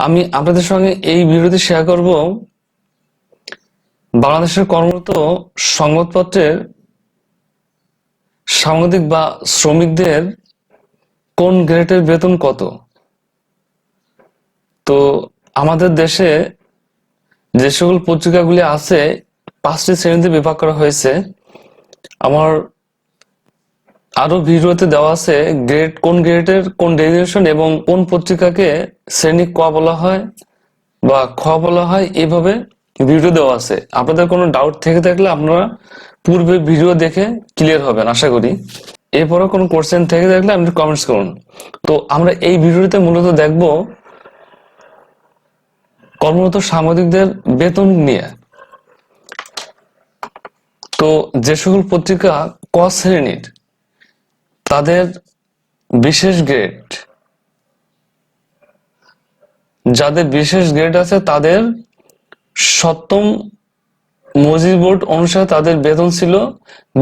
আমি আপনাদের সঙ্গে এই ভিডিওতে শেয়ার করব। বাংলাদেশের কর্মরত সংবাদপত্রের সাংবাদিক বা শ্রমিকদের কোন গ্রেডের বেতন কত? তো আমাদের দেশে যে সকল পত্রিকাগুলি আছে, পাঁচটি শ্রেণীতে বিভাগ করা হয়েছে। আমার আরও ভিডিওতে দেওয়া আছে গ্রেড কোন গ্রেডের কোন ডেজিনেশন এবং কোন পত্রিকাকে শ্রেণি ক বলা হয় বা খ বলা হয়, এভাবে ভিডিও দেওয়া আছে। আপনাদের কোনো ডাউট থেকে থাকলে আপনারা পূর্বে ভিডিও দেখে ক্লিয়ার হবেন, আশা করি। এরপরও কোনো কোশ্চেন থেকে থাকলে আপনি কমেন্টস করুন। তো আমরা এই ভিডিওতে মূলত দেখব কর্মরত সাংবাদিকদের বেতন নিয়ে। তো যে সকল পত্রিকা ক শ্রেণির তাদের বিশেষ গ্রেড যাদের বিশেষ গ্রেড আছে তাদের সপ্তম মজুরি বোর্ড অনুসারে তাদের বেতন ছিল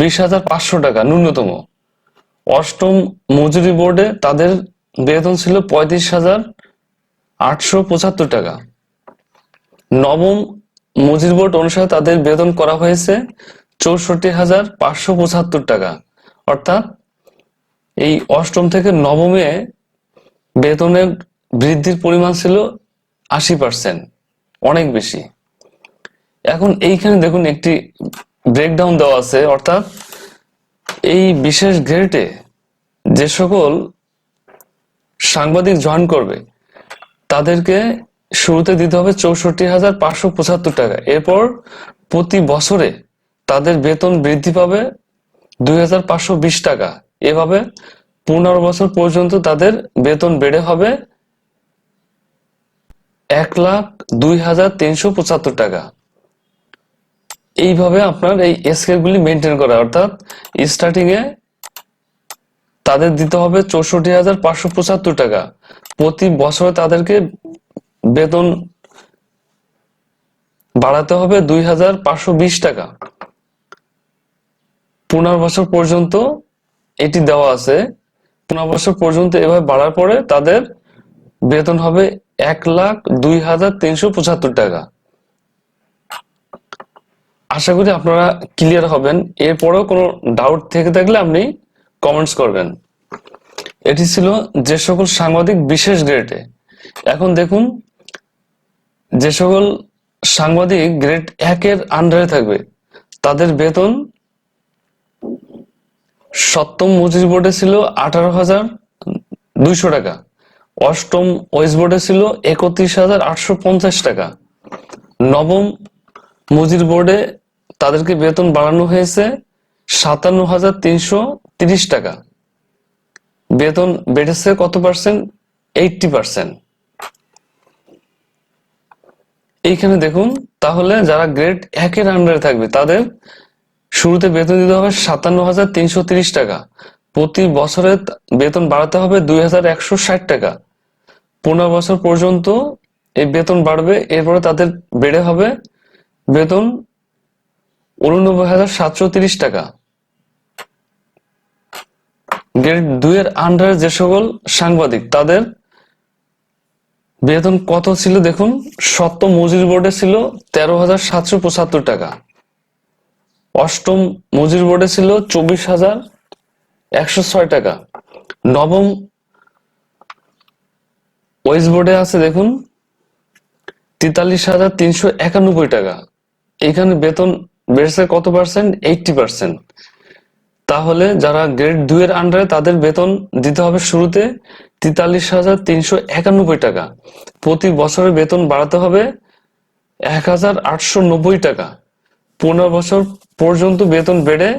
বিশ হাজার পাঁচশো টাকা, ন্যূনতম। অষ্টম মজুরি বোর্ডে তাদের বেতন ছিল পঁয়ত্রিশ হাজার আটশো পঁচাত্তর টাকা। নবম মজুরি বোর্ড অনুসারে তাদের বেতন করা হয়েছে চৌষট্টি হাজার পাঁচশো পঁচাত্তর টাকা, অর্থাৎ এই অষ্টম থেকে নবমে বেতনের বৃদ্ধির পরিমাণ ছিল আশি পার্সেন্ট অনেক বেশি। এখন এইখানে দেখুন একটি ব্রেকডাউন দেওয়া আছে, অর্থাৎ এই বিশেষ গ্রেডে যে সকল সাংবাদিক জয়েন করবে, তাদেরকে শুরুতে দিতে হবে চৌষট্টি হাজার পাঁচশো পঁচাত্তর টাকা। এরপর প্রতি বছরে তাদের বেতন বৃদ্ধি পাবে দুই হাজার পাঁচশো বিশ টাকা। এভাবে পনেরো বছর পর্যন্ত তাদের বেতন বেড়ে হবে এক লাখ দুই হাজার তিনশো পঁচাত্তর টাকা। এইভাবে আপনার এই স্কেল গুলি মেনটেন করা, অর্থাৎ স্টার্টিং এ তাদের দিতে হবে চৌষট্টি হাজার পাঁচশো পঁচাত্তর টাকা। প্রতি বছরে তাদেরকে বেতন বাড়াতে হবে দুই হাজার পাঁচশো বিশ টাকা। পনেরো বছর পর্যন্ত এটি দেওয়া আছে। পনেরো বছর পর্যন্ত এভাবে বাড়ার পরে তাদের বেতন হবে এক লাখ দুই হাজার তিনশো পঁচাত্তর টাকা। আশা করি আপনারা ক্লিয়ার হবেন। এরপরেও কোনো ডাউট থেকে থাকলে আপনি কমেন্টস করবেন। এটি ছিল যে সকল সাংবাদিক বিশেষ গ্রেডে এখন দেখুন, যে সকল সাংবাদিক গ্রেড একের আন্ডারে থাকবে, তাদের বেতন সপ্তম মজুরি বোর্ডে ছিল আঠারো হাজার দুইশো টাকা। অষ্টম ওয়েস্ট বোর্ডে ছিল একত্রিশ হাজার আটশো পঞ্চাশ টাকা। নবম মজুর বোর্ডে তাদেরকে বেতন বাড়ানো হয়েছে সাতান্ন হাজার তিনশো তিরিশ টাকা। বেতন বেড়েছে কত পার্সেন্ট এইটটি পার্সেন্ট এইখানে দেখুন, তাহলে যারা গ্রেড একের আন্ডারে থাকবে, তাদের শুরুতে বেতন দিতে হবে সাতান্ন হাজার তিনশো তিরিশ টাকা। প্রতি বছরে বেতন বাড়াতে হবে দুই হাজার একশো ষাট টাকা। পনেরো বছর পর্যন্ত এই বেতন বাড়বে, এরপরে তাদের বেড়ে হবে বেতন উননব্বই হাজার সাতশো তিরিশ টাকা। গ্রেড দুই এর আন্ডারে যে সকল সাংবাদিক, তাদের বেতন কত ছিল দেখুন সত্য মজুরি বোর্ডে ছিল তেরো হাজার সাতশো পঁচাত্তর টাকা। অষ্টম মজুরি বোর্ডে ছিল চব্বিশ হাজার একশো ছয় টাকা। নবম ওয়েস্ট বোর্ডে আছে দেখুন, তেতাল্লিশ হাজার তিনশো একানব্বই টাকা। এখানে বেতন বেড়েছে কত পার্সেন্ট? Eighty percent. তাহলে যারা গ্রেড দুই এর আন্ডারে তাদের বেতন দিতে হবে শুরুতে তেতাল্লিশ হাজার তিনশো একানব্বই টাকা। প্রতি বছরে বেতন বাড়াতে হবে এক হাজার আটশো নব্বই টাকা। পনেরো বছর পর্যন্ত বেতন বেড়ে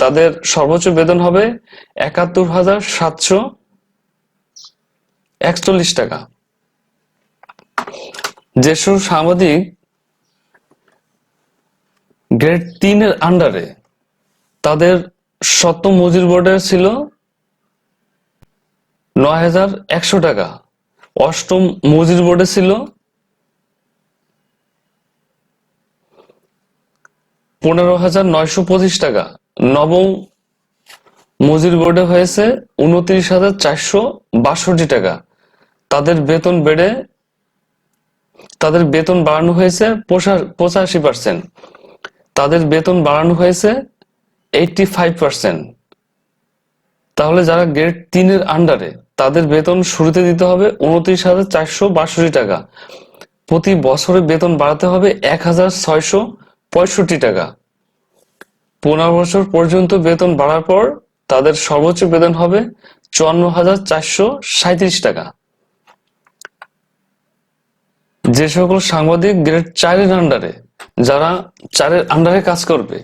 তাদের সর্বোচ্চ বেতন হবে একাত্তর হাজার সাতশো একচল্লিশ টাকা। যেসব সাংবাদিক গ্রেড তিনের আন্ডারে তাদের সপ্তম মজুর বোর্ডে ছিল নয় হাজার একশো টাকা। অষ্টম মজুর বোর্ডে ছিল পনেরো হাজার নয়শো পঁচিশ টাকা। নবম মজুর বোর্ডে হয়েছে উনত্রিশ হাজার চারশো বাষট্টি টাকা। তাদের বেতন বেড়ে, তাদের বেতন বাড়ানো হয়েছে পঁচাশি পার্সেন্ট তাদের বেতন বাড়ানো হয়েছে এইটটি ফাইভ পার্সেন্ট তাহলে যারা গ্রেড তিনের আন্ডারে তাদের বেতন শুরুতে দিতে হবে উনত্রিশ হাজার চারশো বাষট্টি টাকা। প্রতি বছরে বেতন বাড়াতে হবে এক হাজার ছয়শো পঁয়ষট্টি টাকা। পনেরো বছর পর্যন্ত বেতন বাড়ার পর তাদের সর্বোচ্চ বেতন হবে চুয়ান্ন হাজার চারশো সাঁত্রিশ টাকা। যে সকল সাংবাদিক গ্রেড চারের আন্ডারে যারা চারের আন্ডারে কাজ করবে,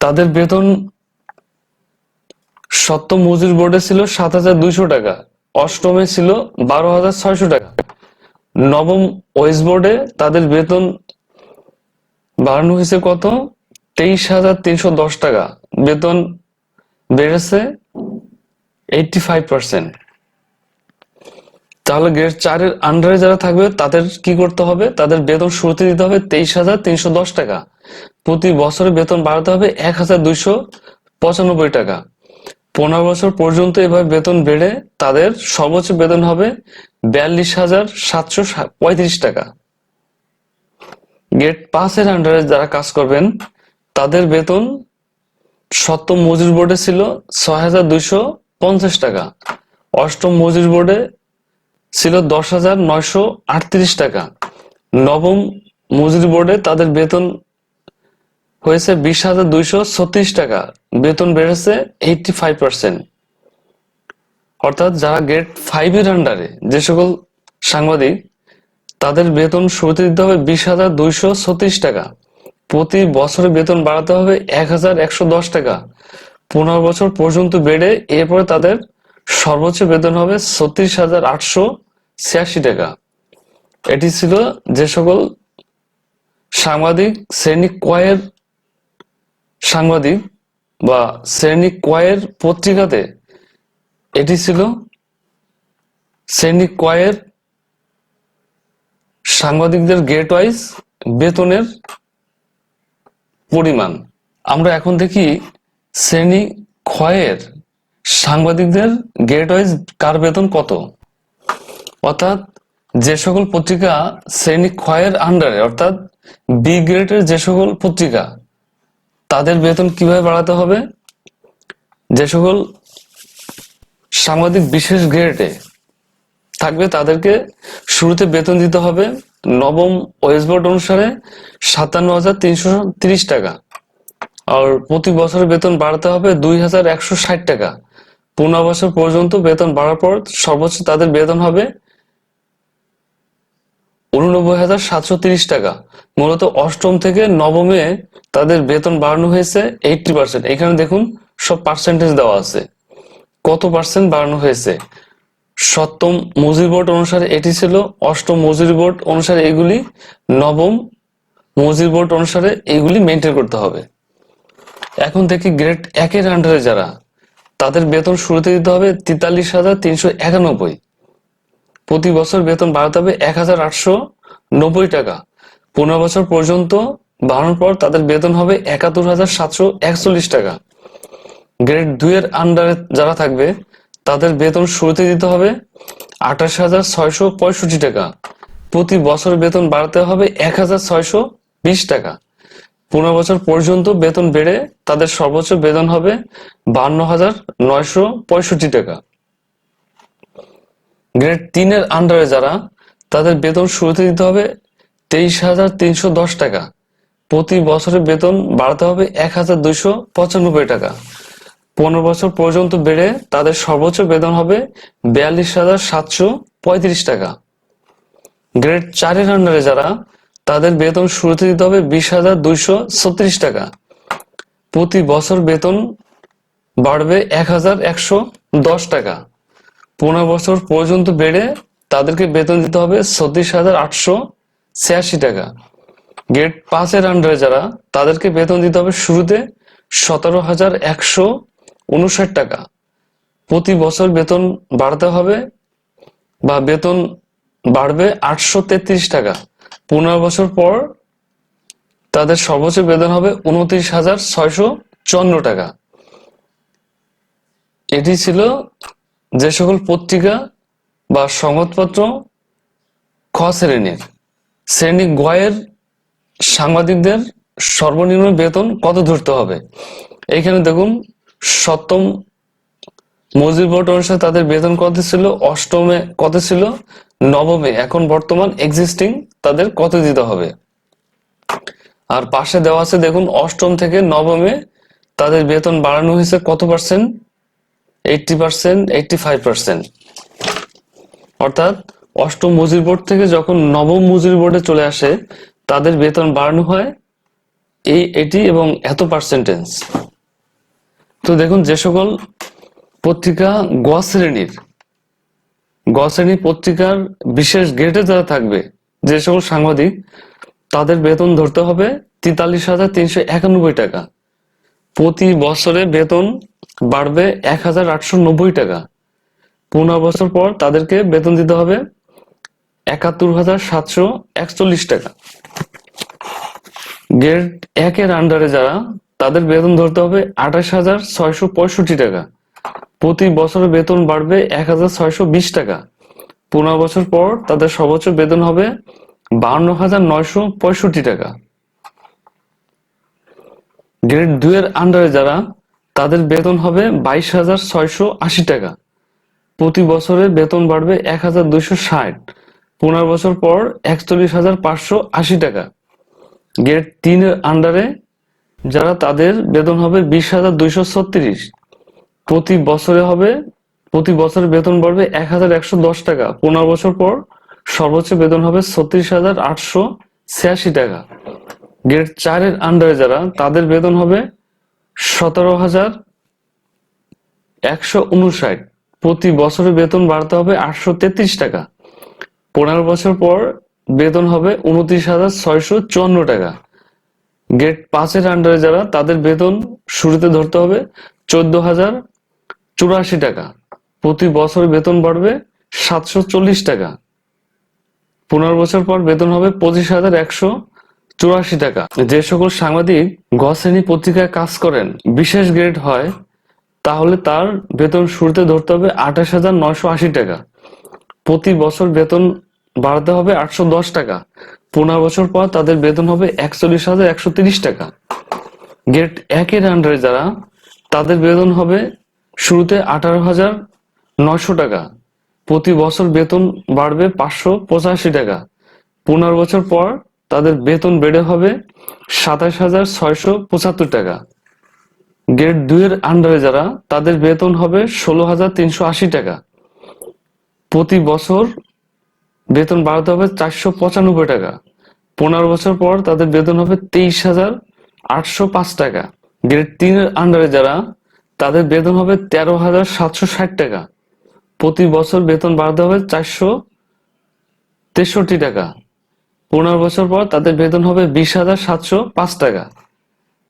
তাদের বেতন সত্য মজুর বোর্ডে ছিল সাত হাজার দুইশো টাকা, অষ্টমে ছিল বারো হাজার ছয়শো টাকা। নবম ওয়েস্ট বোর্ডে তাদের বেতন বাড়ানো হয়েছে কত? তেইশ হাজার তিনশো দশ টাকা। বেতন বেড়েছে এইটটি ফাইভ পার্সেন্ট। তাহলে গ্রেড চারের আন্ডারে যারা থাকবে, তাদের কি করতে হবে? তাদের বেতন শুরুতে দিতে হবে তেইশ হাজার তিনশো দশ টাকা। প্রতি বছরে বেতন বাড়াতে হবে এক হাজার দুইশো পঁচানব্বই টাকা। পনেরো বছর পর্যন্ত এভাবে বেতন বেড়ে তাদের সর্বোচ্চ বেতন হবে বিয়াল্লিশ হাজার সাতশো পঁয়ত্রিশ টাকা। গেট পাসের আন্ডারে যারা কাজ করবেন, তাদের বেতন সপ্তম মজুর বোর্ডে ছিল ছয় হাজার দুইশো পঞ্চাশ টাকা। অষ্টম মজুর বোর্ডে ছিল দশ হাজার নয়শো আটত্রিশ টাকা। নবম মজুর বোর্ডে তাদের বেতন হয়েছে বিশ হাজার দুইশো ছত্রিশ টাকা। বেতন বেড়েছে এইটটি ফাইভ পার্সেন্ট। অর্থাৎ যারা গ্রেড ফাইভ এর আন্ডারে যে সকল সাংবাদিক, তাদের বেতন শুরুতে দিতে হবে বিশ হাজার দুইশো ছত্রিশ টাকা। প্রতি বছরে বেতন বাড়াতে হবে এক হাজার একশো দশ টাকা। পনেরো বছর পর্যন্ত বেড়ে এরপরে তাদের সর্বোচ্চ বেতন হবে ছত্রিশ হাজার আটশো ছিয়াশি টাকা। এটি ছিল যে সকল সাংবাদিক, শ্রেণি কয়ের সাংবাদিক বা শ্রেণি কয়ের পত্রিকাতে এটি ছিল শ্রেণি কয়ের সাংবাদিকদের গেট ওয়াইজ বেতনের পরিমাণ। আমরা এখন দেখি শ্রেণি ক্ষয়ের সাংবাদিকদের গেট ওয়াইজ কার বেতন কত? অর্থাৎ যে সকল পত্রিকা শ্রেণি ক্ষয়ের আন্ডারে অর্থাৎ বি গ্রেডের যে সকল পত্রিকা তাদের বেতন কীভাবে বাড়াতে হবে? যে সকল সাংবাদিক বিশেষ গ্রেডে থাকবে, তাদেরকে শুরুতে বেতন দিতে হবে নবম ওয়েস বোর্ড অনুসারে সাতান্ন হাজার তিনশো তিরিশ টাকা। আর প্রতি বছর বেতন বাড়াতে হবে দুই হাজার একশো ষাট টাকা। পনেরো বছর পর্যন্ত বেতন বাড়ার পর সর্বোচ্চ তাদের বেতন হবে উননব্বই হাজার সাতশো তিরিশ টাকা। মূলত অষ্টম থেকে নবমে তাদের বেতন বাড়ানো হয়েছে এইটটি পার্সেন্ট। এখানে দেখুন, সব পার্সেন্টেজ দেওয়া আছে। কত পার্সেন্ট বাড়ানো হয়েছে? সপ্তম মজুরি বোর্ড অনুসারে এটি ছিল অষ্টম মজুরি বোর্ড অনুসারে এগুলি, নবম মজুরি বোর্ড অনুসারে এগুলি মেনটেন করতে হবে। এখন দেখি গ্রেড একের আন্ডারে যারা, তাদের বেতন শুরুতে দিতে হবে তেতাল্লিশ হাজার তিনশো একানব্বই। প্রতি বছর বেতন বাড়াতে হবে এক হাজার আটশো নব্বই টাকা। পনেরো বছর পর্যন্ত বাড়ানোর পর তাদের বেতন হবে একাত্তর হাজার সাতশো একচল্লিশ টাকা। গ্রেড দুই এর আন্ডারে যারা থাকবে, তাদের বেতন শুরুতে দিতে হবে আঠাশ হাজার ছয়শো পঁয়ষট্টি টাকা। প্রতি বছর বেতন বাড়াতে হবে এক হাজার ছয়শো বিশ টাকা। পনেরো বছর পর্যন্ত বেতন বেড়ে তাদের সর্বোচ্চ বেতন হবে বান্ন হাজার নয়শো পঁয়ষট্টি টাকা। গ্রেড তিনের আন্ডারে যারা, তাদের বেতন শুরুতে দিতে হবে তেইশ হাজার তিনশো দশ টাকা। প্রতি বছরের বেতন বাড়াতে হবে এক হাজার দুইশো পঁচানব্বই টাকা। পনেরো বছর পর্যন্ত বেড়ে তাদের সর্বোচ্চ বেতন হবে বিয়াল্লিশ হাজার সাতশো পঁয়ত্রিশ টাকা। গ্রেড চারের আন্ডারে যারা, তাদের বেতন শুরুতে দিতে হবে বিশ হাজার দুইশো ছত্রিশ টাকা। প্রতি বছর বেতন বাড়বে এক হাজার একশো দশ টাকা। পনেরো বছর পর্যন্ত বেড়ে তাদেরকে বেতন দিতে হবে ছত্রিশ হাজার আটশো ছিয়াশি টাকা। গ্রেড পাঁচের আন্ডারে যারা, তাদেরকে বেতন দিতে হবে শুরুতে সতেরো হাজার একশো উনষাট টাকা। প্রতি বছর বেতন বাড়তে হবে বা বেতন বাড়বে আটশো তেত্রিশ টাকা। পনেরো বছর পর তাদের সর্বোচ্চ বেতন হবে উনত্রিশ হাজার ছয়শো চুয়ান্ন টাকা। এটি ছিল যে সকল পত্রিকা বা সংবাদপত্র খ শ্রেণির, শ্রেণি গয়ের সাংবাদিকদের সর্বনিম্ন বেতন কত ধরতে হবে? এখানে দেখুন, সপ্তম মজুর বোর্ড অনুসারে তাদের বেতন কত ছিল? অষ্টমে কত ছিল? নবমে। এখন বর্তমান এক্সিস্টিং তাদের কত দিতে হবে? আর পাশে দেওয়া আছে, দেখুন, অষ্টম থেকে নবমে তাদের বেতন বাড়ানো হয়েছে কত percent eighty percent eighty five percent অর্থাৎ অষ্টম মজুরি বোর্ড থেকে যখন নবম মজুরি বোর্ডে চলে আসে, তাদের বেতন বাড়ানো হয় এই এটি এবং এত পার্সেন্টেজ তো দেখুন, যে সকল পত্রিকা গ শ্রেণির গ শ্রেণির পত্রিকার বিশেষ গ্রেডে যারা থাকবে, যে সকল সাংবাদিক, তাদের বেতন ধরতে হবে তেতাল্লিশ হাজার তিনশো একানব্বই টাকা। প্রতি বছরে বেতন বাড়বে এক হাজার আটশো নব্বই টাকা। পনেরো বছর পর তাদেরকে বেতন দিতে হবে একাত্তর হাজার সাতশো একচল্লিশ টাকা। গ্রেড একের আন্ডারে যারা, তাদের বেতন ধরতে হবে আঠাশ হাজার ছয়শো পঁয়ষট্টি টাকা। প্রতি বছর বেতন বাড়বে এক হাজার ছয়শো বিশ টাকা। পনেরো বছর পর তাদের সর্বোচ্চ বেতন হবে বাউন্ন হাজার নয়শো পঁয়ষট্টি টাকা। গ্রেড দুই এর আন্ডারে যারা তাদের বেতন হবে বাইশ হাজার ছয়শো আশি টাকা। প্রতি বছরে বেতন বাড়বে এক হাজার দুইশো ষাট। পনেরো বছর পর একচল্লিশ হাজার পাঁচশো আশি টাকা। গ্রেড তিনের আন্ডারে যারা তাদের বেতন হবে বিশ হাজার দুইশো ছত্রিশ। প্রতি বছরে হবে, প্রতি বছরে বেতন বাড়বে এক হাজার একশো দশ টাকা। পনেরো বছর পর সর্বোচ্চ বেতন হবে ছত্রিশ হাজার আটশো ছিয়াশি টাকা। গ্রেড চারের আন্ডারে যারা, তাদের বেতন হবে সতেরো হাজার একশো উনষাট। প্রতি বছরে বেতন বাড়তে হবে আটশো তেত্রিশ টাকা। পনেরো বছর পর বেতন হবে উনত্রিশ হাজার ছয়শো চুয়ান্ন টাকা। গ্রেড পাঁচের আন্ডারে যারা, তাদের বেতন শুরুতে ধরতে হবে চোদ্দ হাজার চুরাশি টাকা। প্রতি বছর বেতন বাড়বে সাতশো চল্লিশ টাকা। পনেরো বছর পর বেতন হবে পঁচিশ হাজার একশো চুরাশি টাকা। যে সকল সাংবাদিক গ শ্রেণি পত্রিকায় কাজ করেন, বিশেষ গ্রেড হয়, তাহলে তার বেতন শুরুতে ধরতে হবে আঠাশ হাজার নয়শো আশি টাকা। প্রতি বছর বেতন বাড়াতে হবে আটশো দশ টাকা। পনেরো বছর পর তাদের বেতন হবে একচল্লিশ হাজার একশো তিরিশ টাকা। গ্রেড একের আন্ডারে যারা, তাদের বেতন হবে শুরুতে আঠারো হাজার নয়শো টাকা। প্রতি বছর বেতন বাড়বে পাঁচশো পঁচাশি টাকা। পনেরো বছর পর তাদের বেতন বেড়ে হবে সাতাশ হাজার ছয়শো পঁচাত্তর টাকা। গ্রেড দুইয়ের আন্ডারে যারা, তাদের বেতন হবে ষোলো হাজার তিনশো আশি টাকা। প্রতি বছর বেতন বাড়াতে হবে চারশো পঁচানব্বই টাকা। পনেরো বছর পর তাদের বেতন হবে তেইশ হাজার আটশো পাঁচ টাকা। গ্রেড তিনের আন্ডারে যারা, তাদের বেতন হবে তেরো হাজার সাতশো ষাট টাকা। প্রতি বছর বেতন বাড়াতে হবে চারশো তেষট্টি টাকা। পনেরো বছর পর তাদের বেতন হবে বিশ হাজার সাতশো পাঁচ টাকা।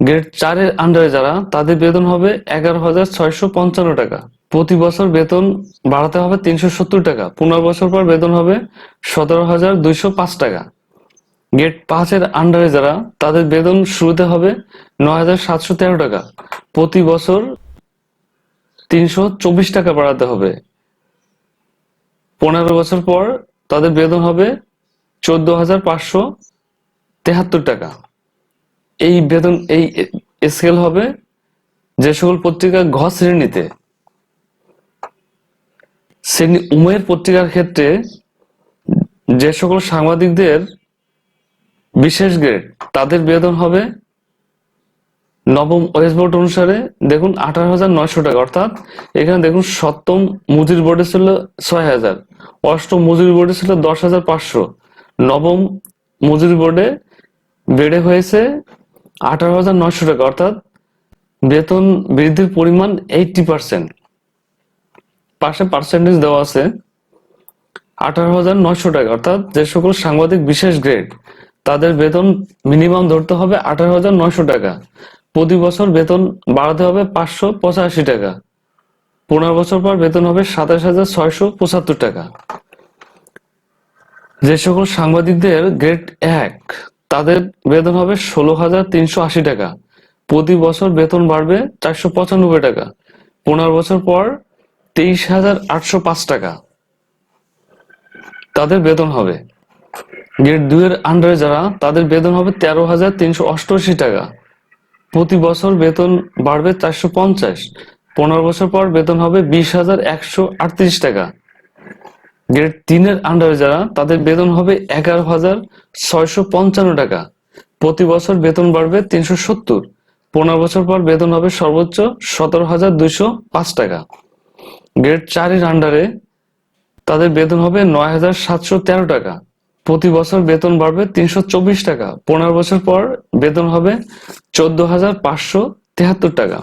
গ্রেড চারের আন্ডারে যারা, তাদের বেতন হবে এগারো হাজার ছয়শো পঞ্চান্ন টাকা। প্রতি বছর বেতন বাড়াতে হবে তিনশো সত্তর টাকা। পনেরো বছর পর বেতন হবে সতেরো হাজার দুইশো পাঁচ টাকা। গ্রেড পাঁচের আন্ডারে যারা, তাদের বেতন শুরুতে হবে নয় হাজার সাতশো তেরো টাকা। প্রতি বছর তিনশো চব্বিশ টাকা বাড়াতে হবে। পনেরো বছর পর তাদের বেতন হবে চোদ্দ হাজার পাঁচশো তেহাত্তর টাকা। এই বেতন, এই স্কেল হবে যে সকল পত্রিকা ঘ শ্রেণীতে, শ্রেণি উমের পত্রিকার ক্ষেত্রে যে সকল সাংবাদিকদের বিশেষ গ্রেড তাদের বেতন হবে নবম ওয়েস্ট বোর্ড অনুসারে দেখুন আঠারো হাজার নয়শো টাকা। অর্থাৎ এখানে দেখুন সপ্তম মজুরি বোর্ডে ছিল ছয় হাজার, অষ্টম মজুরি বোর্ডে ছিল দশ হাজার পাঁচশো। নবম মজুরি বোর্ডে বেড়ে হয়েছে আঠারো হাজার নয়শো টাকা, অর্থাৎ বেতন বৃদ্ধির পরিমাণ এইটটি পার্সেন্ট পাশে পার্সেন্টেজ দেওয়া আছে আঠারো হাজার নয়শো টাকা, অর্থাৎ যে সকল সাংবাদিক বিশেষ গ্রেড তাদের বেতন মিনিমাম ধরতে হবে আঠারো হাজার নয়শো টাকা। প্রতি বছর বেতন বাড়াতে হবে পাঁচশো পঁচাশি টাকা। পনেরো বছর পর বেতন হবে সাতাশ হাজার ছয়শো পঁচাত্তর টাকা। যে সকল সাংবাদিকদের গ্রেড এক, তাদের বেতন হবে ষোলো হাজার তিনশো আশি টাকা। প্রতি বছর বেতন বাড়বে চারশো পঁচানব্বই টাকা। পনেরো বছর পর তেইশ হাজার আটশো পাঁচ টাকা। তাদের বেতন হবে। গ্রেড দুই এর আন্ডারে যারা, তাদের বেতন হবে তেরো হাজার তিনশো অষ্টআশি টাকা। প্রতি বছর বেতন বাড়বে চারশো পঞ্চাশ। পনেরো বছর পর বেতন হবে বিশ হাজার একশো আটত্রিশ টাকা। গ্রেড তিনের আন্ডারে যারা, তাদের বেতন হবে এগারো হাজার ছয়শো পঞ্চান্ন টাকা। প্রতি বছর বেতন বাড়বে তিনশো সত্তর। পনেরো বছর পর বেতন হবে সর্বোচ্চ সতেরো হাজার দুইশো পাঁচ টাকা। গ্রেড চারের আন্ডারে তাদের বেতন হবে নয় হাজার সাতশো তেরো টাকা। প্রতি বছর বেতন বাড়বে তিনশো চব্বিশ টাকা। পনেরো বছর পর বেতন হবে চোদ্দ হাজার পাঁচশো তেহাত্তর টাকা।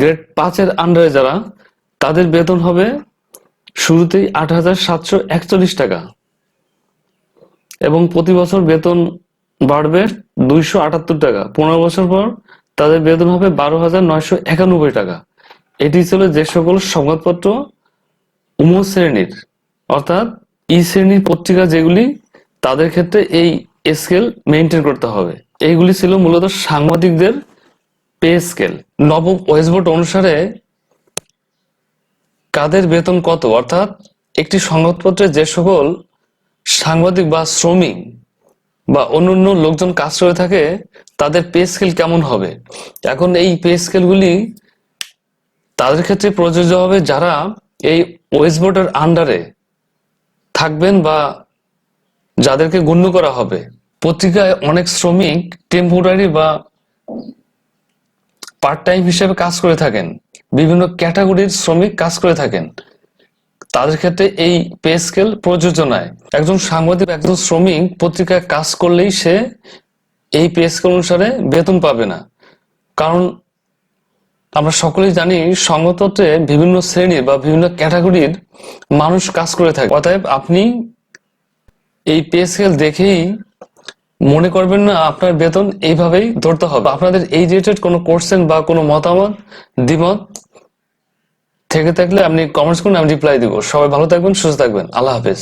গ্রেড পাঁচের আন্ডারে যারা, তাদের বেতন হবে শুরুতেই আট হাজার সাতশো একচল্লিশ টাকা। এবং প্রতি বছর বেতন বাড়বে দুইশো আটাত্তর টাকা। পনেরো বছর পর তাদের বেতন হবে বারো হাজার নয়শো একানব্বই টাকা। এটি ছিল যে সকল সংবাদপত্র উম শ্রেণির, অর্থাৎ ই শ্রেণির পত্রিকা যেগুলি তাদের ক্ষেত্রে এই স্কেল মেনটেন করতে হবে। এইগুলি ছিল মূলত সাংবাদিকদের পে স্কেল। নবম ওয়েস্টবোর্ড অনুসারে কাদের বেতন কত? অর্থাৎ একটি সংবাদপত্রে যে সকল সাংবাদিক বা শ্রমিক বা অন্যান্য লোকজন কাজ করে থাকে, তাদের পে স্কেল কেমন হবে? এখন এই পে স্কেলগুলি তাদের ক্ষেত্রে প্রযোজ্য হবে যারা এই ওয়েস্টবোর্ডের আন্ডারে থাকবেন বা যাদেরকে গণ্য করা হবে। পত্রিকায় অনেক শ্রমিক টেম্পোরারি বা পার্ট টাইম হিসেবে কাজ করে থাকেন, বিভিন্ন ক্যাটাগরির শ্রমিক কাজ করে থাকেন। তাদের ক্ষেত্রে এই পে স্কেল প্রযোজ্য নয়। একজন সাংবাদিক একজন শ্রমিক পত্রিকায় কাজ করলেই সে এই পে স্কেল অনুসারে বেতন পাবে না। কারণ আমরা সকলেই জানি সংবাদপত্রে বিভিন্ন শ্রেণির বা বিভিন্ন ক্যাটাগরির মানুষ কাজ করে থাকে। অতএব আপনি এই পে স্কেল দেখেই মনে করবেন না, আপনার বেতন এইভাবেই ধরতে হবে। আপনাদের এই রিলেটেড কোনো কোশ্চেন বা কোনো মতামত, দ্বিমত থেকে থাকলে আপনি কমেন্টস করুন, আমি রিপ্লাই দিব। সবাই ভালো থাকবেন, সুস্থ থাকবেন। আল্লাহ হাফেজ।